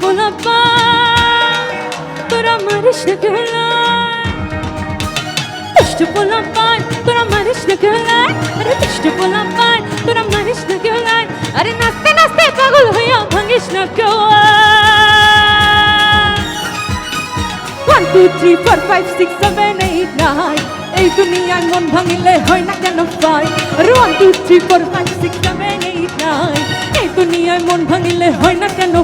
গোলাপা তোর আমার গোলায় দুষ্ট গোলাপায় তোর আমার গোলায় আরে দুষ্ট গোলাপায় তোর আমার গোলায় আরে নাচতে নাচতে পাগল হইয়া ভাঙিস না কেউ one two three four five six seven eight nine এই দুনিয়ায় মন ভাঙিলে হয় না কেন পাই আরে one two three four five six seven eight nine এই দুনিয়ায় মন ভাঙিলে হয় না কেন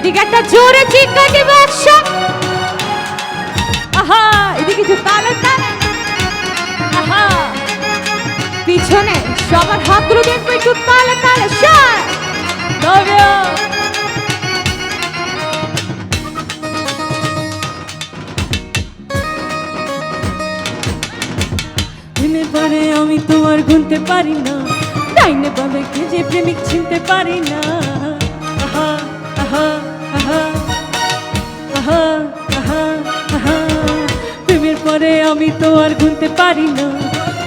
এদিকে একটা জোরে চিৎকার দিবে একশো আহা, এদিকে যে তালে তালে। আহা। পিছনে সবার হাতগুলো দেখবে একটু তালে তালে। তবে দিনের পরে আমি তোমার গুনতে পারি না। ডাইনে পাবে কে যে প্রেমিক চিনতে পারি না। আমি তো আর গুনতে পারি না।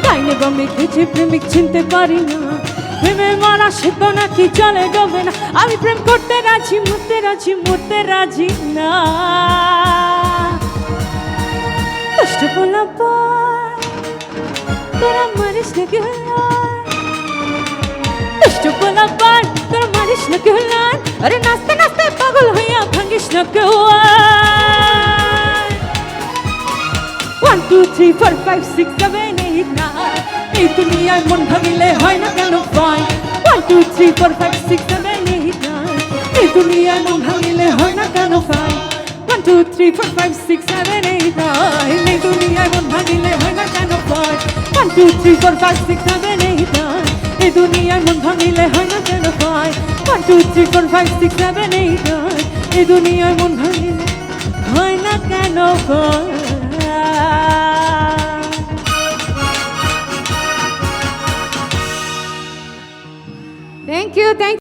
ডাইনে কে যে প্রেমিক চিনতে পারি না। প্রেমের মারা শিখব নাকি চলে ডবে না। আমি প্রেম করতে রাজি, মরতে রাজি মরতে রাজি না। কষ্ট বলা তোরা মারিস না দুষ্ট পোলা পার তোরা না গেলার আরে নাচতে নাচতে পাগল হইয়া ভাঙিস না কেউয়ার three four five six seven eight nine এই দুনিয়ায় মন ভাঙিলে হয় না কেন fine one two three four five six seven eight nine এই দুনিয়ায় মন ভাঙিলে হয় না কেন fine one two three four five six seven eight nine এই দুনিয়ায় মন ভাঙিলে হয় না কেন fine one two three four five six seven eight nine এই দুনিয়ায় মন ভাঙিলে হয় না কেন fine one two three four five six seven eight nine এই দুনিয়ায় মন ভাঙিলে হয় না কেন ফাইন Thank you. Thank